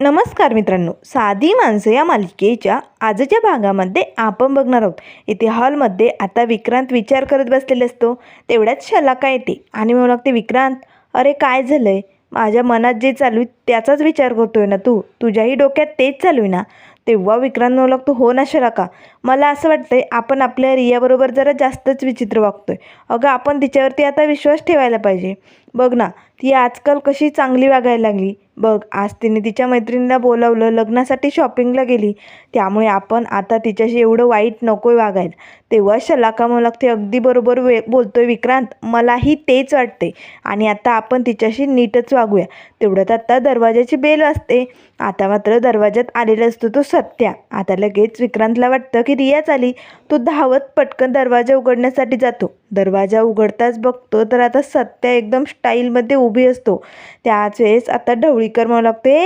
नमस्कार मित्रांनो. साधी माणसं या मालिकेच्या आजच्या भागामध्ये आपण बघणार आहोत. इथे हॉलमध्ये आता विक्रांत विचार करत बसलेले असतो. तेवढ्याच शलाका येते आणि मग लागते विक्रांत अरे काय झालं आहे माझ्या मनात जे चालू आहे त्याचाच विचार करतोय ना तू? तुझ्याही डोक्यात तेच चालू आहे ना? तेव्हा विक्रांत म्हणू लागतो हो ना शलाका. मला असं वाटतंय आपण आपल्या रियाबरोबर जरा जास्तच विचित्र वागतोय. अगं आपण तिच्यावरती आता विश्वास ठेवायला पाहिजे. बघ ना ती आजकाल कशी चांगली वागायला लागली. बघ आज तिने तिच्या मैत्रिणीला बोलावलं लग्नासाठी शॉपिंगला गेली. त्यामुळे आपण आता तिच्याशी एवढं वाईट नकोय वागायला. तेव्हा शलाका म्हणू लागते? अगदी बरोबर वे बोलतोय विक्रांत. मलाही तेच वाटते. आणि आता आपण तिच्याशी नीटच वागूया. तेवढ्यात आता दरवाजाची बेल असते आता मात्र दरवाजात आलेला असतो तो सत्या. आता लगेच विक्रांतला वाटतं की रियाच आली. तो धावत पटकन दरवाजा उघडण्यासाठी जातो. दरवाजा उघडताच बघतो तर आता सत्या एकदम स्टाईलमध्ये उभी असतो. त्याच वेळेस आता ढवळीकर म्हणू लागते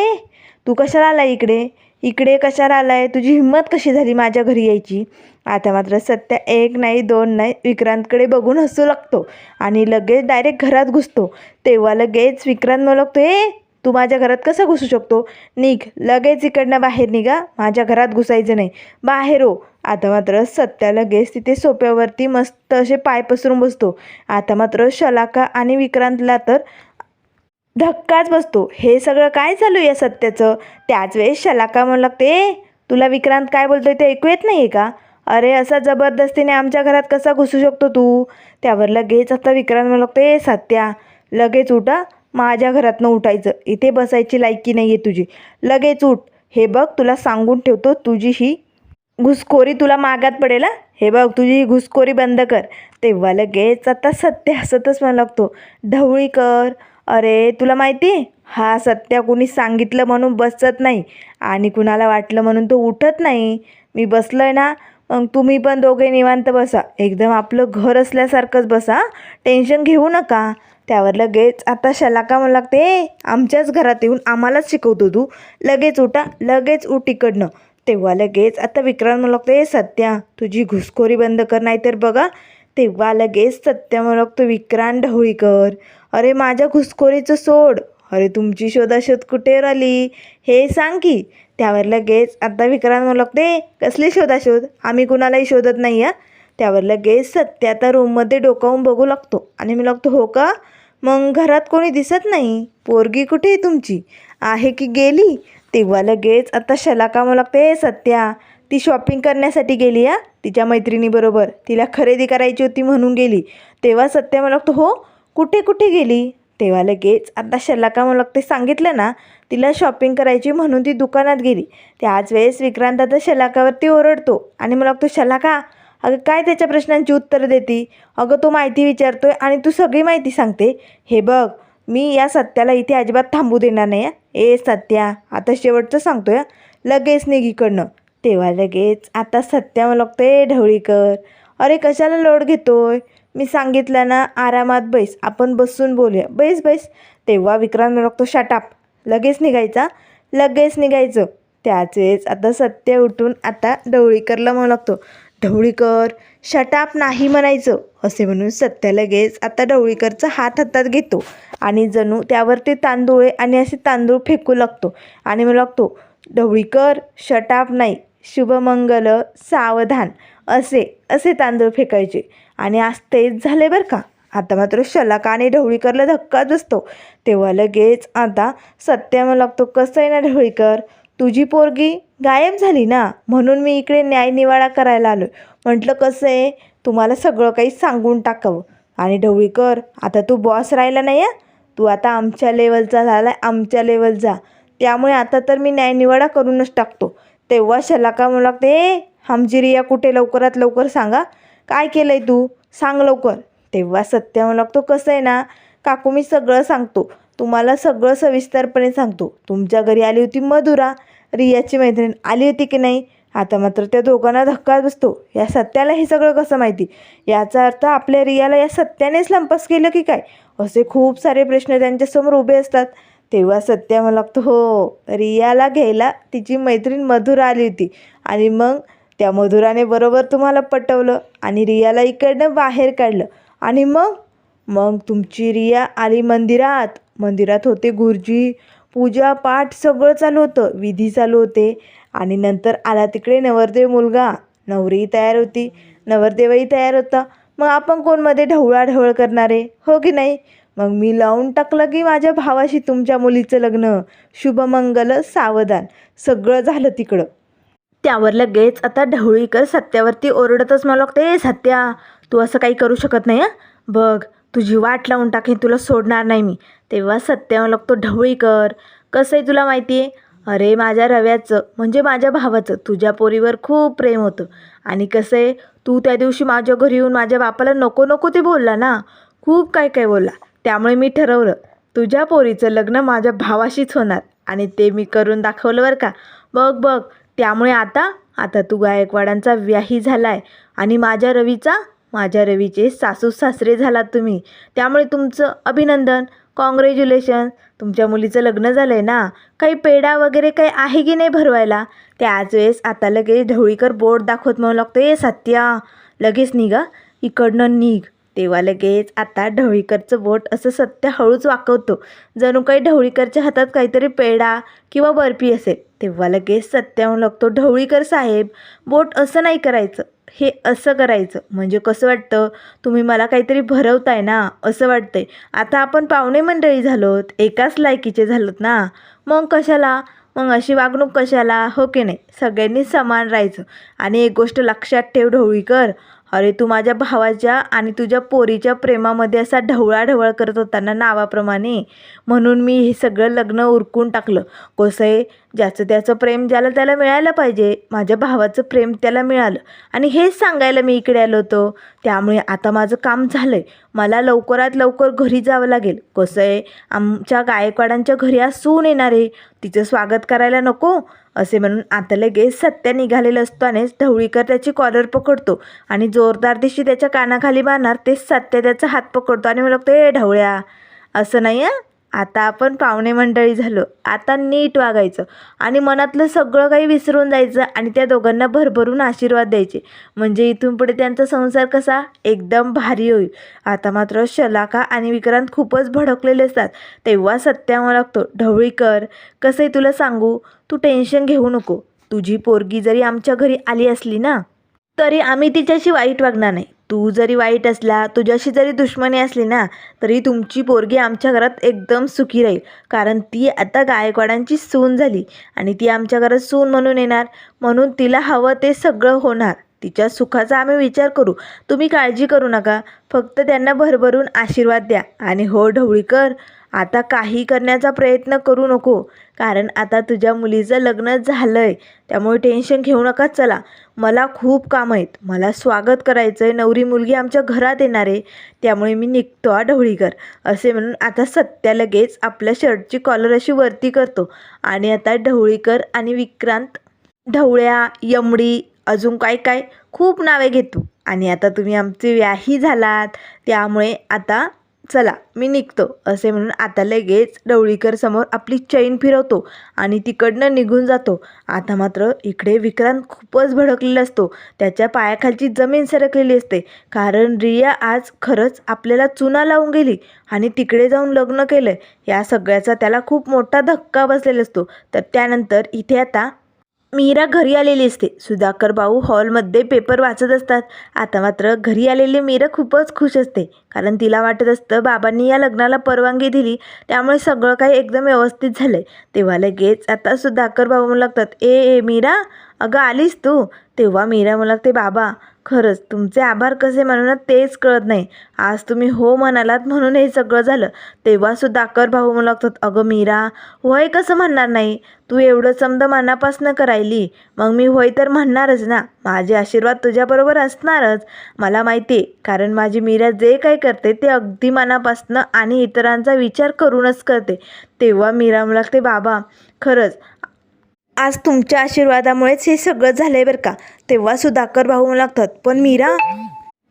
तू कशाला आला इकडे? इकडे कशाला आलाय? तुझी हिंमत कशी झाली माझ्या घरी यायची? आता मात्र सत्या एक नाही दोन नाही विक्रांतकडे बघून हसू लागतो आणि लगेच डायरेक्ट घरात घुसतो. तेव्हा लगेच विक्रांत म्हणतो लागतो ए तू माझ्या घरात कसं घुसू शकतो? निघ लगेच इकडनं बाहेर निघा. माझ्या घरात घुसायचं नाही. बाहेर हो आता मात्र सत्या लगेच तिथे सोप्यावरती मस्त असे पाय पसरून बसतो. आता मात्र शलाका आणि विक्रांतला तर धक्काच बसतो. हे सगळं काय चालू आहे या सत्याचं? त्याच वेळेस शलाका म्हणू लागते तुला विक्रांत काय बोलतोय ते ऐकू येत नाही आहे का? अरे असा जबरदस्तीने आमच्या घरात कसा घुसू शकतो तू? त्यावर लगेच आता विक्रांत म्हणू लागतो ए सत्या लगेच उठा माझ्या घरातनं उठायचं. इथे बसायची लायकी नाही आहे तुझी. लगेच उठ. हे बघ तुला सांगून ठेवतो तुझी ही घुसखोरी तुला मागात पडेल हे बघ तुझी ही घुसखोरी बंद कर. तेव्हा लगेच आता सत्य हसतच म्हणू लागतो. ढवळी कर. अरे तुला माहिती? आहे हा सत्या कुणी सांगितलं म्हणून बसत नाही. आणि कुणाला वाटलं म्हणून तो उठत नाही. मी बसलोय ना मग तुम्ही पण दोघे निवांत बसा. एकदम आपलं घर असल्यासारखंच बसा टेन्शन घेऊ नका. त्यावर लगेच आता शलाका म्हणू लागते आमच्याच घरात येऊन आम्हालाच शिकवतो तू. लगेच उठा लगेच उठ इकडनं. तेव्हा लगेच आता विक्रांत म्हणू लागतो सत्या तुझी घुसखोरी बंद कर नाहीतर बघा तेव्हा लगेच सत्या तो विक्रांत ढवळीकर अरे माझ्या घुसखोरीचं सोड. अरे तुमची शोधाशोध कुठे राहिली? हे सांग की. त्यावर लगेच आता विक्रांत म्हणू लागते कसली शोधाशोध? आम्ही कुणालाही शोधत नाही आहे त्यावर लगेच सत्य आता रूममध्ये डोकावून बघू लागतो आणि मी लागतो हो का? मग घरात कोणी दिसत नाही? पोरगी कुठे आहे तुमची? आहे की गेली? तेव्हा लगेच आता शलाका मला लागते सत्या ती शॉपिंग करण्यासाठी गेली हा? तिच्या मैत्रिणीबरोबर तिला खरेदी करायची होती म्हणून गेली. तेव्हा सत्या मला लागतो हो कुठे कुठे गेली? तेव्हा लगेच आता शलाका मला ते सांगितलं ना तिला शॉपिंग करायची म्हणून ती दुकानात गेली. त्याच वेळेस विक्रांत आता शलाकावरती ओरडतो. आणि मला लागतो शलाका अगं काय त्याच्या प्रश्नांची उत्तरं देती? अगं तो माहिती विचारतोय आणि तू सगळी माहिती सांगते. हे बघ मी या सत्याला इथे अजिबात थांबू देणार नाही ए सत्या आता शेवटचं सांगतोय लगेच निघ इकडनं. तेव्हा लगेच आता सत्या मला लागते ढवळीकर. अरे कशाला लोड घेतोय? मी सांगितलं ना आरामात बैस आपण बसून बोलूया. बैस बैस. तेव्हा विक्रांत लागतो शटाप लगेच निघायचा? लगेच निघायचं. त्याच वेळेस आता सत्य उठून आता ढवळीकरला म्हणू लागतो ढवळीकर शटाप नाही म्हणायचं. असे म्हणून सत्य लगेच आता ढवळीकरचा हात हातात घेतो आणि जणू त्यावरती तांदूळ आणि असे तांदूळ फेकू लागतो आणि मग लागतो ढवळीकर शटाप नाही. शुभमंगल सावधान असे असे तांदूळ फेकायचे. आणि आज तेच झाले बरं का? आता मात्र शलाका आणि ढवळीकरला धक्काच बसतो. तेव्हा लगेच आता सत्या लागतो कसं आहे ना ढवळीकर? तुझी पोरगी गायब झाली ना? म्हणून मी इकडे न्यायनिवाडा करायला आलो म्हटलं कसं आहे? तुम्हाला सगळं काही सांगून टाकावं. आणि ढवळीकर आता तू बॉस राहिला नाही आहे तू आता आमच्या लेवलचा झाला आहे आमच्या लेवलचा त्यामुळे आता तर मी न्यायनिवाडा करूनच टाकतो. तेव्हा शलाका म्हणू लागते ए रिया कुठे लवकरात लवकर सांगा काय केलं आहे तू? सांग लवकर. तेव्हा सत्य म्हणू लागतो कसं आहे ना काकू मी सगळं सांगतो तुम्हाला सगळं सविस्तरपणे सांगतो. तुमच्या घरी आली होती मधुरा रियाची मैत्रीण आली होती की नाही? आता मात्र त्या दोघांना धक्का बसतो. या सत्याला हे सगळं कसं माहिती? याचा अर्थ आपल्या रियाला या सत्यानेच लंपस केलं की काय? असे खूप सारे प्रश्न त्यांच्यासमोर उभे असतात. तेव्हा सत्या मला लागतो हो रियाला घ्यायला तिची मैत्रीण मधुरा आली होती. आणि मग त्या मधुराने बरोबर तुम्हाला पटवलं आणि रियाला इकडनं बाहेर काढलं. आणि मग? मग तुमची रिया आली मंदिरात. मंदिरात होते गुरुजी. पूजा पाठ सगळं चालू होतं. विधी चालू होते. आणि नंतर आला तिकडे नवरदेव मुलगा. नवरीही तयार होती. नवरदेवही तयार होता. मग आपण कोणमध्ये ढवळाढवळ करणारे? हो की नाही? मग मी लावून टाकलं की माझ्या भावाशी तुमच्या मुलीचं लग्न. शुभमंगल सावधान. सगळं झालं तिकडं. त्यावर लगेच आता ढवळीकर सत्यावरती ओरडतच मला लागते ए सत्या तू असं काही करू शकत नाही हं? बघ तुझी वाट लावून टाकेन तुला सोडणार नाही मी. तेव्हा सत्या मला लागतो ढवळीकर कसं आहे तुला माहिती आहे? अरे माझ्या रव्याचं म्हणजे माझ्या भावाचं तुझ्या पोरीवर खूप प्रेम होतं. आणि कसं आहे तू त्या दिवशी माझ्या घरी येऊन माझ्या बापाला नको नको ते बोलला ना? खूप काय काय बोलला. त्यामुळे मी ठरवलं तुझ्या पोरीचं लग्न माझ्या भावाशीच होणार आणि ते मी करून दाखवलं बरं का. बघ बघ त्यामुळे आता आता तू गायकवाडांचा व्याही झाला आहे आणि माझ्या रवीचा माझ्या रवीचे सासू सासरे झालात तुम्ही. त्यामुळे तुमचं अभिनंदन कॉंग्रॅच्युलेशन तुमच्या मुलीचं लग्न झालं आहे ना? काही पेढा वगैरे काही आहे की नाही भरवायला? त्याच वेळेस आता लगेच ढवळीकर बोट दाखवत म्हणू लागतो ए सत्या. लगेच निघा इकडनं निघ. तेव्हा लगेच आता ढवळीकरचं बोट असं सत्य हळूच वाकवतो. जणू काही ढवळीकरच्या हातात काहीतरी पेढा किंवा बर्फी असेल तेव्हा लगेच सत्या लागतो ढवळीकर साहेब बोट असं नाही करायचं हे असं करायचं. म्हणजे कसं वाटतं? तुम्ही मला काहीतरी भरवताय ना असं वाटतंय. आता आपण पाहुणे मंडळी झालोत एकाच लायकीचे झालोत ना. मग कशाला? मग अशी वागणूक कशाला? हो की नाही? सगळ्यांनी समान राहायचं. आणि एक गोष्ट लक्षात ठेव ढवळीकर अरे तू माझ्या भावाच्या आणि तुझ्या पोरीच्या प्रेमामध्ये असा ढवळाढवळ करत होता ना नावाप्रमाणे. म्हणून मी हे सगळं लग्न उरकून टाकलं. कसं आहे ज्याचं त्याचं प्रेम ज्याला त्याला मिळायला पाहिजे माझ्या भावाचं प्रेम त्याला मिळालं. आणि हेच सांगायला मी इकडे आलो होतो. त्यामुळे आता माझं काम झालं आहे मला लवकरात लवकर घरी जावं लागेल. कसं आहे आमच्या गायकवाडांच्या घरी आज सून येणार आहे. तिचं स्वागत करायला नको. असे म्हणून आता लगेच सत्या निघालेलं आणि ढवळीकर त्याची कॉलर पकडतो आणि जोरदार दिशी त्याच्या कानाखाली बांधणार ते सत्या त्याचा हात पकडतो आणि मला ए ढवळ्या असं नाही आहे आता आपण पाहुणे मंडळी झालो. आता नीट वागायचं. आणि मनातलं सगळं काही विसरून जायचं आणि त्या दोघांना भरभरून आशीर्वाद द्यायचे. म्हणजे इथून पुढे त्यांचा संसार कसा? एकदम भारी होईल. आता मात्र शलाका आणि विक्रांत खूपच भडकलेले असतात. तेव्हा सत्यामा लागतो ढवळीकर कसं आहे तुला सांगू? तू टेन्शन घेऊ नको. तुझी पोरगी जरी आमच्या घरी आली असली ना तरी आम्ही तिच्याशी वाईट वागणार नाही. तू जरी वाईट असला तुझ्याशी जरी दुश्मनी असली ना तरी तुमची पोरगी आमच्या घरात एकदम सुखी राहील. कारण ती आता गायकवाडांची सून झाली आणि ती आमच्या घरात सून म्हणून येणार. म्हणून तिला हवं ते सगळं होणार. तिच्या सुखाचा आम्ही विचार करू. तुम्ही काळजी करू नका. फक्त त्यांना भरभरून आशीर्वाद द्या. आणि हो ढवळीकर आता काही करण्याचा प्रयत्न करू नको. कारण आता तुझ्या मुलीचं लग्न झालं आहे त्यामुळे टेन्शन घेऊ नका. चला मला खूप काम आहेत. मला स्वागत करायचं आहे नवरी मुलगी आमच्या घरात येणार आहे. त्यामुळे मी निघतो आ ढवळीकर असे म्हणून आता सत्या लगेच आपल्या शर्टची कॉलर अशी वरती करतो. आणि आता ढवळीकर आणि विक्रांत ढवळ्या यमडी अजून काय काय खूप नावे घेतो. आणि आता तुम्ही आमचे व्याही झालात. त्यामुळे आता चला मी निघतो असे म्हणून आता लगेच डवळीकर समोर आपली चैन फिरवतो आणि तिकडनं निघून जातो. आता मात्र इकडे विक्रांत खूपच भडकलेला असतो. त्याच्या पायाखालची जमीन सरकलेली असते. कारण रिया आज खरंच आपल्याला चुना लावून गेली आणि तिकडे जाऊन लग्न केलं या सगळ्याचा त्याला खूप मोठा धक्का बसलेला असतो. तर त्यानंतर इथे आता मीरा घरी आलेली असते. सुधाकर भाऊ हॉलमध्ये पेपर वाचत असतात. आता मात्र घरी आलेली मीरा खूपच खुश असते. कारण तिला वाटत असतं बाबांनी या लग्नाला परवानगी दिली. त्यामुळे सगळं काही एकदम व्यवस्थित झालं आहे तेव्हा लगेच आता सुधाकर भाऊ म्हणू लागतात ए ए मीरा अगं आलीस तू? तेव्हा मीरा म्हणू ते बाबा खरंच तुमचे आभार कसे म्हणून तेच कळत नाही. आज तुम्ही हो म्हणालात म्हणून हे सगळं झालं. तेव्हासुद्धा सुधाकर भाऊ म्हणू लागतात अगं मीरा होय कसं म्हणणार नाही? तू एवढं समद मनापासनं करायली. मग मी होय तर म्हणणारच ना. माझे आशीर्वाद तुझ्याबरोबर असणारच. मला माहिती आहे कारण माझी मीरा जे काही करते ते अगदी मनापासनं आणि इतरांचा विचार करूनच करते. तेव्हा मीरा म्हणू लागते बाबा खरंच आज तुमच्या आशीर्वादामुळेच हे सगळं झालं आहे बरं का? तेव्हा सुधाकर भाऊ लागतात पण मीरा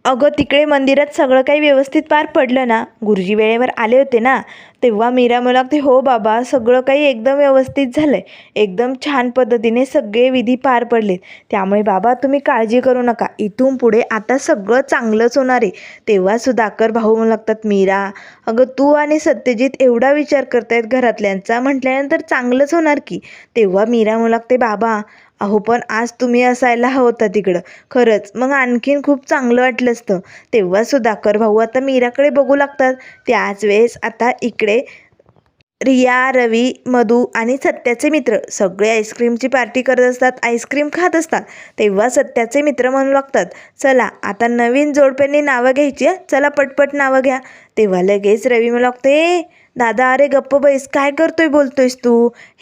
अगं तिकडे मंदिरात सगळं काही व्यवस्थित पार पडलं ना? गुरुजी वेळेवर आले होते ना? तेव्हा मीरा मला ते हो बाबा सगळं काही एकदम व्यवस्थित झालं आहे एकदम छान पद्धतीने सगळे विधी पार पडलेत. त्यामुळे बाबा तुम्ही काळजी करू नका. इथून पुढे आता सगळं चांगलंच होणार आहे. तेव्हा सुधाकर भाऊ म्हणू लागतात मीरा अगं तू आणि सत्यजित एवढा विचार करतायत घरातल्यांचा म्हटल्यानंतर चांगलंच होणार की. तेव्हा मीरा म्हणू लागते बाबा अहो पण आज तुम्ही असायला हवं होता तिकडं. खरंच मग आणखीन खूप चांगलं वाटलं असतं. तेव्हा सुधाकर भाऊ आता मीराकडे बघू लागतात. त्याच वेळेस आता इकडे रिया रवी मधू आणि सत्याचे मित्र सगळे आईस्क्रीमची पार्टी करत असतात. आईस्क्रीम खात असतात. तेव्हा सत्याचे मित्र म्हणू लागतात चला आता नवीन जोडप्यांनी नावं घ्यायची चला पटपट नावं घ्या. तेव्हा लगेच रवी म्हणू लागते दादा अरे गप्प बैस काय करतोय बोलतोयस तू?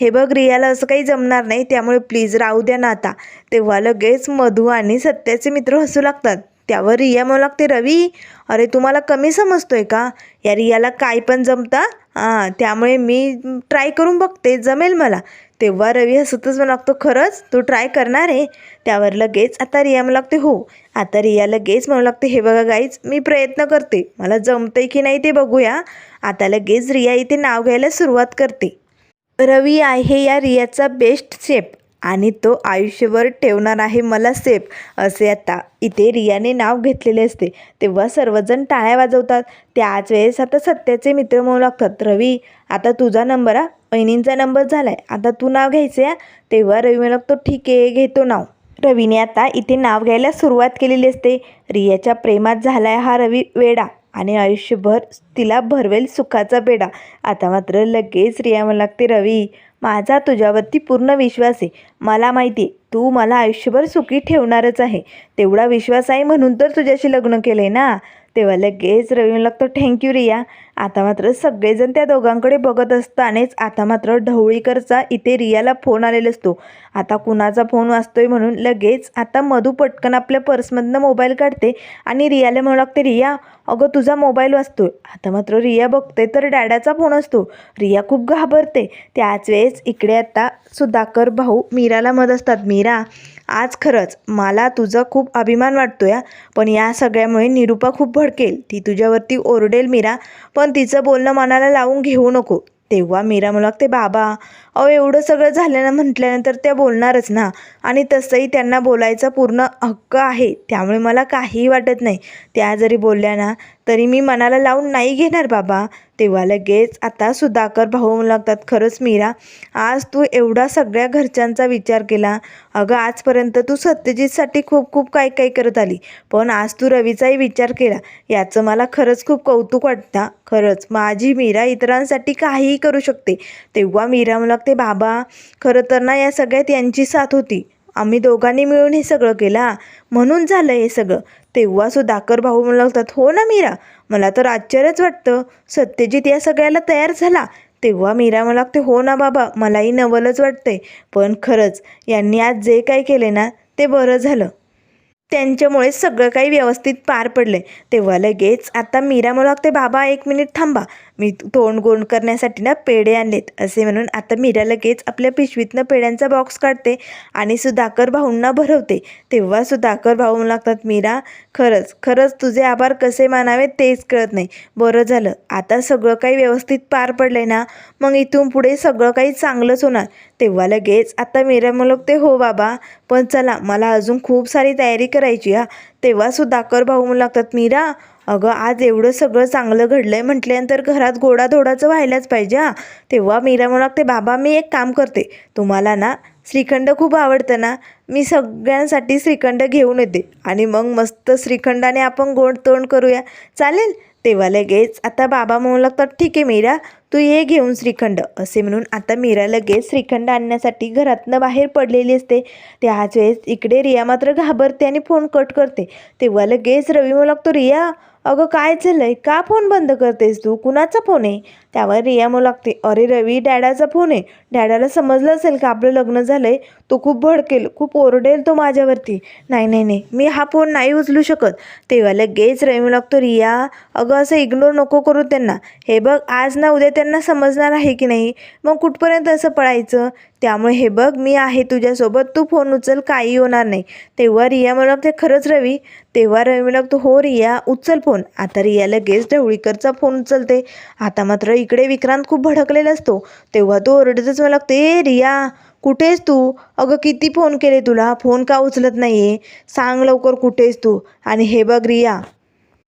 हे बघ रियाला असं काही जमणार नाही त्यामुळे प्लीज राहू द्या ना आता. तेव्हा लगेच मधू आणि सत्याचे मित्र हसू लागतात. त्यावर रिया म्हणू लागते रवी अरे तुम्हाला कमी समजतोय का? या रियाला काय पण जमता हां त्यामुळे मी ट्राय करून बघते जमेल मला. तेव्हा रवी हसतच म्हणू लागतो खरंच? तू ट्राय करणार आहे? त्यावर लगेच आता रिया म्हणू लागते हो. आता रिया लगेच म्हणू लागते हे बघा गाईच मी प्रयत्न करते. मला जमतंय की नाही ते बघूया. आता लगेच रिया इथे नाव घ्यायला सुरुवात करते. रवी आहे या रियाचा बेस्ट शेप आणि तो आयुष्यभर ठेवणार आहे मला सेफ असे आता इथे रियाने नाव घेतलेले असते. तेव्हा सर्वजण टाळ्या वाजवतात. त्याच वेळेस आता सत्याचे मित्र म्हणू लागतात रवी आता तुझा नंबर हा वहिनींचा नंबर झाला आहे आता तू नाव घ्यायचं आहे तेव्हा रवी म्हणू तो ठीक आहे घेतो नाव. रवीने आता इथे नाव घ्यायला सुरुवात केलेली असते. रियाच्या प्रेमात झालाय हा रवी वेडा आणि आयुष्यभर तिला भरवेल सुखाचा बेडा. आता मात्र लगेच रिया म्हणू लागते रवी माझा तुझ्यावरती पूर्ण विश्वास आहे. मला माहिती आहे तू मला आयुष्यभर सुखी ठेवणारच आहे. तेवढा विश्वास आहे म्हणून तर तुझ्याशी लग्न केलं आहे ना? तेव्हा लगेच रवी लागतो थँक्यू रिया. आता मात्र सगळेजण त्या दोघांकडे बघत असतानाच आता मात्र ढवळीकरचा इथे रियाला फोन आलेला असतो. आता कुणाचा फोन वाचतोय म्हणून लगेच आता मधू पटकन आपल्या पर्समधनं मोबाईल काढते आणि रियाला म्हणू लागते रिया अगं तुझा मोबाईल वाजतोय. आता मात्र रिया बघते तर डॅडाचा फोन असतो. रिया खूप घाबरते. त्याच वेळेस इकडे आता सुधाकर भाऊ मीराला मत असतात. मीरा आज खरंच मला तुझं खूप अभिमान वाटतो या पण या सगळ्यामुळे निरूपा खूप भडकेल. ती तुझ्यावरती ओरडेल मीरा पण तिचं बोलणं मनाला लावून घेऊ नको. तेव्हा मीरा म्हणू लागते बाबा अहो एवढं सगळं झालं ना म्हटल्यानंतर त्या बोलणारच ना. आणि तसंही त्यांना बोलायचा पूर्ण हक्क आहे. त्यामुळे मला काहीही वाटत नाही. त्या जरी बोलल्या ना तरी मी मनाला लावून नाही घेणार बाबा. तेव्हा लगेच आता सुधाकर भाऊ म्हणू लागतात खरंच मीरा आज तू एवढा सगळ्या घरच्यांचा विचार केला. अगं आजपर्यंत तू सत्यजितसाठी खूप खूप काय काय करत आली. पण आज तू रवीचाही विचार केला. याचं मला खरंच खूप कौतुक वाटतं. खरंच माझी मीरा इतरांसाठी काहीही करू शकते. तेव्हा मीरा मला लागते बाबा खरं तर ना या सगळ्यात यांची साथ होती. आम्ही दोघांनी मिळून हे सगळं केला म्हणून झालं हे सगळं. तेव्हा सुधाकर भाऊ म्हणू लागतात हो ना मीरा मला तर आश्चर्यच वाटतं. सत्यजित या सगळ्याला तयार झाला. तेव्हा मीरा मला लागते हो ना बाबा मलाही नवलच वाटतंय. पण खरंच यांनी आज जे काही केले ना ते बरं झालं. त्यांच्यामुळे सगळं काही व्यवस्थित पार पडले तेव्हा लगेच आता मीरा म्हणू लागते बाबा एक मिनिट थांबा. मी तोंड गोंड करण्यासाठी ना पेढे आणलेत. असे म्हणून आता मीरा लगेच आपल्या पिशवीतनं पेढ्यांचा बॉक्स काढते आणि सुधाकर भाऊंना भरवते. तेव्हा सुधाकर भाऊ म्हणू लागतात मीरा खरंच खरंच तुझे आभार कसे मानावे तेच कळत नाही. बरं झालं. आता सगळं काही व्यवस्थित पार पडलंय ना? मग इथून पुढे सगळं काही चांगलंच होणार. तेव्हा लगेच आता मीरा म्हणू ते हो बाबा पण चला मला अजून खूप सारी तयारी करायची हा तेव्हासुद्धा कर भाऊ म्हणू लागतात मीरा अगं आज एवढं सगळं चांगलं घडलं आहे म्हटल्यानंतर घरात गोडाधोडाचं व्हायलाच पाहिजे हा. तेव्हा मीरा म्हणू लागते बाबा मी एक काम करते. तुम्हाला ना श्रीखंड खूप आवडतं ना मी सगळ्यांसाठी श्रीखंड घेऊन येते. आणि मग मस्त श्रीखंडाने आपण गोड तोंड करूया. चालेल? तेव्हा लगेच आता बाबा म्हणू लागतात ठीक आहे मीरा तू ये घेऊन श्रीखंड. असे म्हणून आता मीरा लगेच श्रीखंड आणण्यासाठी घरातनं बाहेर पडलेली असते. त्याच वेळेस इकडे रिया मात्र घाबरते आणि फोन कट करते. तेव्हा लगेच रवी म्हणू लागतो रिया अगं काय झालंय का फोन बंद करतेस तू? कुणाचा फोन आहे? त्यावर रिया म्हणू लागते अरे रवी डॅडाचा फोन आहे. डॅडाला समजलं असेल का आपलं लग्न झालं आहे तो खूप भडकेल खूप ओरडेल तो माझ्यावरती. नाही नाही नाही. मी हा फोन नाही उचलू शकत. तेव्हा लगेच रवी लागतो रिया अगं असं इग्नोर नको करू त्यांना. हे बघ आज ना उद्या त्यांना समजणार आहे की नाही? मग कुठपर्यंत असं पळायचं? त्यामुळे हे बघ मी आहे तुझ्यासोबत. तू फोन उचल काही होणार नाही. तेव्हा रिया मला लागते खरंच रवी? तेव्हा रवी लागतो हो रिया उचल फोन. आता रिया लगेच ढवळीकरचा फोन उचलते. आता मात्र इकडे विक्रांत खूप भडकलेला असतो. तेव्हा तो ओरडतच मला लागतो ए रिया कुठेस तू? अगं किती फोन केले तुला? फोन का उचलत नाही आहे सांग लवकर कुठेस तू? आणि हे बघ रिया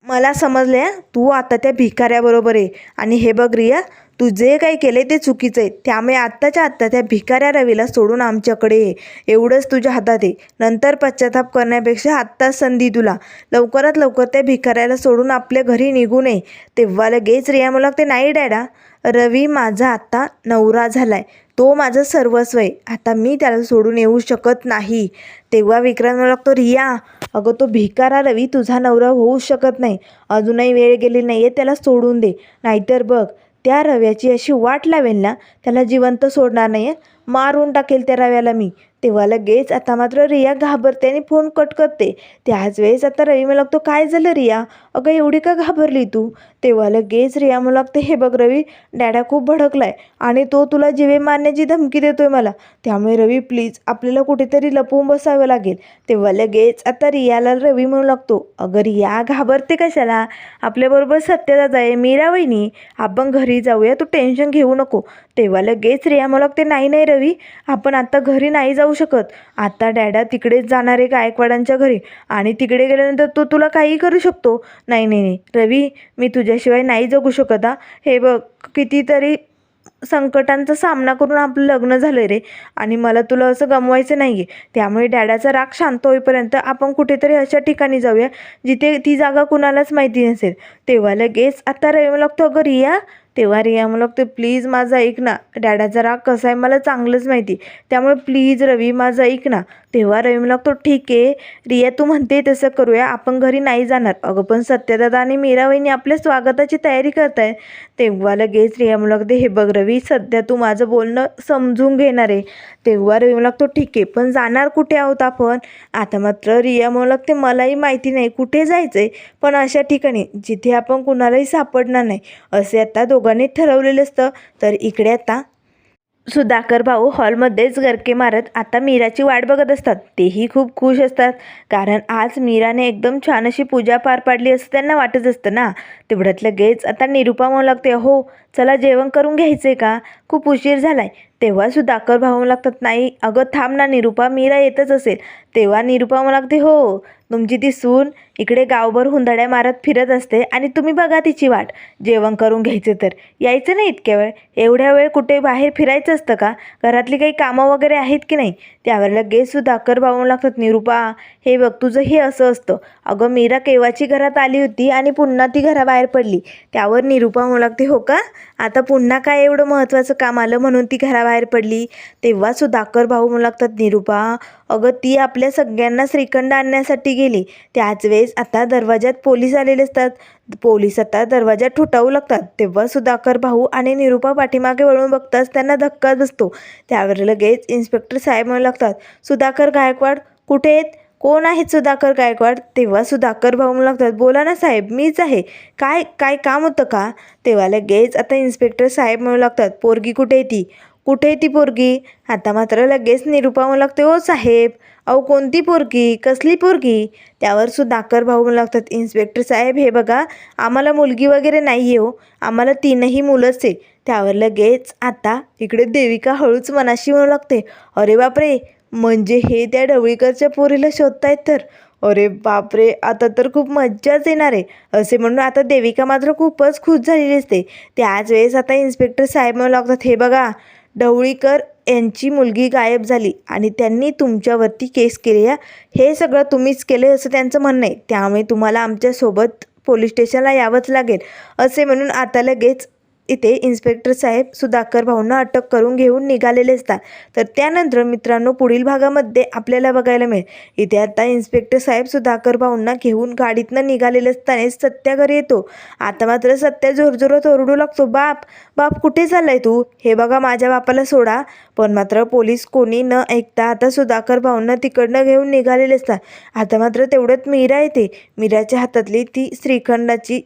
मला समजलं आहे तू आता त्या भिकाऱ्याबरोबर आहे आणि हे बघ रिया तू जे काही केले ते चुकीचं आहे. त्यामुळे आत्ताच्या आत्ता त्या भिकाऱ्या रवीला सोडून आमच्याकडे ये. एवढंच तुझ्या हातात आहे. नंतर पश्चाताप करण्यापेक्षा आत्ताच संधी तुला. लवकरात लवकर त्या भिकाऱ्याला सोडून आपल्या घरी निघू नये. तेव्हा लगेच रिया मला ते नाही डॅडा रवी माझा आत्ता नवरा झालाय. तो माझं सर्वस्व आहे. आता मी त्याला सोडून येऊ शकत नाही. तेव्हा विक्रांत मला लागतो रिया अगं तो भिकारा रवी तुझा नवरा होऊ शकत नाही. अजूनही वेळ गेली नाही आहे त्याला सोडून दे. नाहीतर बघ त्या रव्याची अशी वाट लावेल ना त्याला जिवंत सोडणार नाही आहे मारून टाकेल त्या रव्याला मी. तेव्हा लगेच आता मात्र रिया घाबरते आणि फोन कट करते. त्याच वेळेस आता रवी मला लागतो काय झालं रिया? अगं एवढी का घाबरली तू? तेव्हा लगेच रिया मला लागते हे बघ रवी डॅडा खूप भडकलाय आणि तो तुला जिवे मारण्याची धमकी देतोय मला. त्यामुळे रवी प्लीज आपल्याला कुठेतरी लपवून बसावं लागेल. तेव्हा लगेच आता रियाला रवी म्हणू लागतो अगं रिया घाबरते कशाला? आपल्याबरोबर सत्यदादा आहे मीरा वहिनी. आपण घरी जाऊया तू टेन्शन घेऊ नको. तेव्हा लगेच रिया मला लागते नाही नाही रवी आपण आता घरी नाही जाऊ शकत. आता डॅडा तिकडेच जाणार आहे गायकवाडांच्या घरी आणि तिकडे गेल्यानंतर तो तुला काही करू शकतो. नाही नाही नाही. रवी मी तुझ्याशिवाय नाही जगू शकत हा. हे बघ कितीतरी संकटांचा सामना करून आपलं लग्न झालं रे आणि मला तुला असं गमवायचं नाही आहे त्यामुळे डॅडाचा राग शांत होईपर्यंत आपण कुठेतरी अशा ठिकाणी जाऊया जिथे ती जागा कुणालाच माहिती नसेल. तेव्हा लगेच आता रवी मला लागतो अगं रिया तेव्हा रिया मला ते प्लीज माझं ऐक ना. डॅडाचा राग कसा आहे मला चांगलंच माहिती. त्यामुळे प्लीज रवी माझं ऐक ना. तेव्हा रवी मला लागतो ठीक आहे. रिया तू म्हणते तसं करूया. आपण घरी नाही जाणार. अगं पण सत्यदादा आणि मीरा वहिनी आपल्या स्वागताची तयारी करताय. तेव्हा लगेच रिया म्हणू लागते हे बघ रवी सध्या तू माझं बोलणं समजून घेणार आहे. तेव्हा रवी म्हणू लागतो ठीक आहे पण जाणार कुठे आहोत आपण? आता मात्र रिया म्हणू लागते मलाही माहिती नाही कुठे जायचं आहे पण अशा ठिकाणी जिथे आपण कुणालाही सापडणार नाही. असे आता दोघांनी ठरवलेलं असतं. तर इकडे आता सुधाकर भाऊ हॉलमध्येच गरके मारत आता मीराची वाट बघत असतात. तेही खूप खुश असतात. कारण आज मीराने एकदम छान अशी पूजा पार पाडली असं त्यांना वाटत असतं ना? तेवढ्यात लगेच आता निरुपा म्हणू लागते हो चला जेवण करून घ्यायचे का? खूप उशीर झालाय. तेव्हा सुधाकर भाऊ लागतात नाही अगं थांब ना निरुपा मीरा येतच असेल. तेव्हा निरुपा म्हणू लागते हो तुमची ती सून इकडे गावभर हुंदड्या मारत फिरत असते आणि तुम्ही बघा तिची वाट. जेवण करून घ्यायचं तर. यायचं नाही इतक्या वेळ. एवढ्या वेळ कुठे बाहेर फिरायचं असतं का? घरातली काही कामं वगैरे आहेत की नाही? त्यावर लगेच सुधाकर भाऊ लागतात. निरुपा हे बघ तुझं हे असं असतं. अगं मीरा केव्हाची घरात आली होती आणि पुन्हा ती घराबाहेर पडली. त्यावर निरुपा म्हणू लागते हो का? आता पुन्हा काय एवढं महत्त्वाचं काम आलं म्हणून ती घराबाहेर पडली? तेव्हा सुधाकर भाऊ म्हणू लागतात निरुपा अगं ती आपल्या सगळ्यांना श्रीखंड आणण्यासाठी गेली. त्याच वेळेस आता दरवाज्यात पोलीस आलेले असतात. पोलीस आता दरवाजा ठोठावू लागतात. तेव्हा सुधाकर भाऊ आणि निरुपा पाठीमागे वळून बघताच त्यांना धक्का बसतो. त्यावर लगेच इन्स्पेक्टर साहेब म्हणू लागतात सुधाकर गायकवाड कुठे आहेत? कोण आहेत सुधाकर गायकवाड? तेव्हा सुधाकर भाऊ म्हणू लागतात बोला ना साहेब मीच आहे. काय काय काम होतं का? तेव्हा लगेच आता इन्स्पेक्टर साहेब म्हणू लागतात पोरगी कुठे आहे ती? कुठे आहे ती पोरगी? आता मात्र लगेच निरुपा म्हणू लागते ओ साहेब. अहो कोणती पोरगी? कसली पोरगी? त्यावर सुधाकर भाऊ म्हणू लागतात. इन्स्पेक्टर साहेब हे बघा आम्हाला मुलगी वगैरे नाही आहे हो आम्हाला तीनही मुलंच आहे. त्यावर लगेच आता इकडे देविका हळूच मनाशी म्हणू लागते. अरे बापरे म्हणजे हे त्या ढवळीकरच्या पोरीला शोधतायत तर? अरे बापरे आता तर खूप मज्जाच येणार आहे. असे म्हणून आता देविका मात्र खूपच खुश झालेली असते त्याच वेळेस आता इन्स्पेक्टर साहेब म्हणू लागतात हे बघा ढवळीकर यांची मुलगी गायब झाली आणि त्यांनी तुमच्यावरती केस केली. हे सगळं तुम्हीच केले असं त्यांचं म्हणणं आहे. त्यामुळे तुम्हाला आमच्यासोबत पोलीस स्टेशनला यावंच लागेल असे म्हणून आता लगेच इथे इन्स्पेक्टर साहेब सुधाकर भाऊंना अटक करून घेऊन निघालेले असतात. तर त्यानंतर मित्रांनो पुढील भागामध्ये आपल्याला बघायला मिळेल. इथे आता इन्स्पेक्टर साहेब सुधाकर भाऊंना घेऊन गाडीतनं निघालेले असताना सत्या घरी येतो. आता मात्र सत्या जोरजोरात ओरडू लागतो बाप बाप कुठे चाललाय तू? हे बघा माझ्या बापाला सोडा. पण मात्र पोलीस कोणी न ऐकता आता सुधाकर भाऊंना तिकडनं घेऊन निघालेले असतात. आता मात्र तेवढ्यात मीरा येते. मीराच्या हातातली ती श्रीखंडाची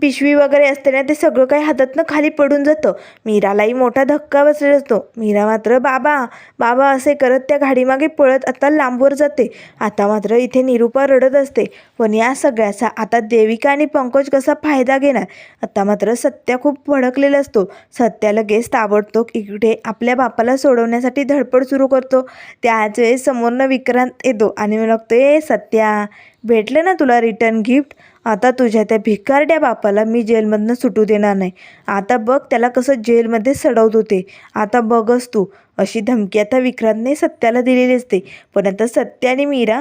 पिशवी वगैरे असते ना ते सगळं काही हातातनं खाली पडून जातं. मीरालाही मोठा धक्का बसलेला असतो. मीरा मात्र बाबा बाबा असे करत त्या गाडीमागे पळत आता लांबवर जाते. आता मात्र इथे निरुपा रडत असते. पण या सगळ्याचा आता देविका आणि पंकज कसा फायदा घेणार? आता मात्र सत्या खूप भडकलेला असतो. सत्या लगेच ताबडतोब इकडे आपल्या बापाला सोडवण्यासाठी धडपड सुरू करतो. त्याच वेळेस समोरनं विक्रांत येतो आणि मी लागतो ए सत्या भेटलं ना तुला रिटर्न गिफ्ट आता तुझ्या त्या भिकारड्या बापाला मी जेलमधनं सुटू देणार नाही. आता बघ त्याला कसं जेलमध्ये सडवत होते आता बघच तू. अशी धमकी आता विक्रांतने सत्याला दिलेली असते. पण आता सत्याने मीरा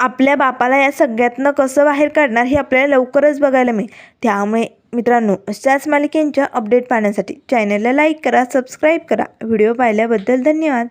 आपल्या बापाला या सगळ्यातनं कसं बाहेर काढणार हे आपल्याला लवकरच बघायला मिळेल. त्यामुळे मित्रांनो अशाच मालिकेंच्या अपडेट पाहण्यासाठी चॅनलला लाईक करा सबस्क्राईब करा. व्हिडिओ पाहिल्याबद्दल धन्यवाद.